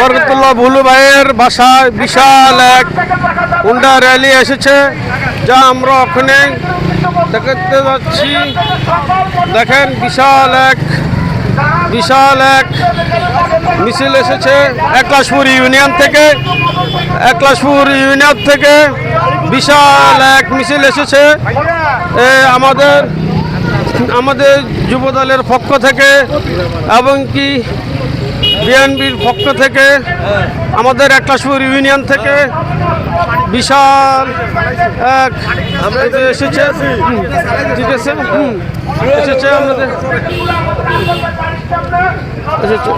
বরকতুল্লাহ ভুলু ভাইয়ের বাসায় বিশাল এক হুন্ডা র্যালি এসেছে যা আমরা ওখানে দেখতে যাচ্ছি। দেখেন বিশাল এক বিশাল এক মিছিল এসেছে একলাশপুর ইউনিয়ন থেকে। একলাশপুর ইউনিয়ন থেকে বিশাল এক মিছিল এসেছে। এ, আমাদের যুবদলের পক্ষ থেকে এবং কি বিএনপির পক্ষ থেকে আমাদের একলাশপুর ইউনিয়ন থেকে বিশাল এক এসেছে। আছে। এসেছে আমাদের। এসেছে।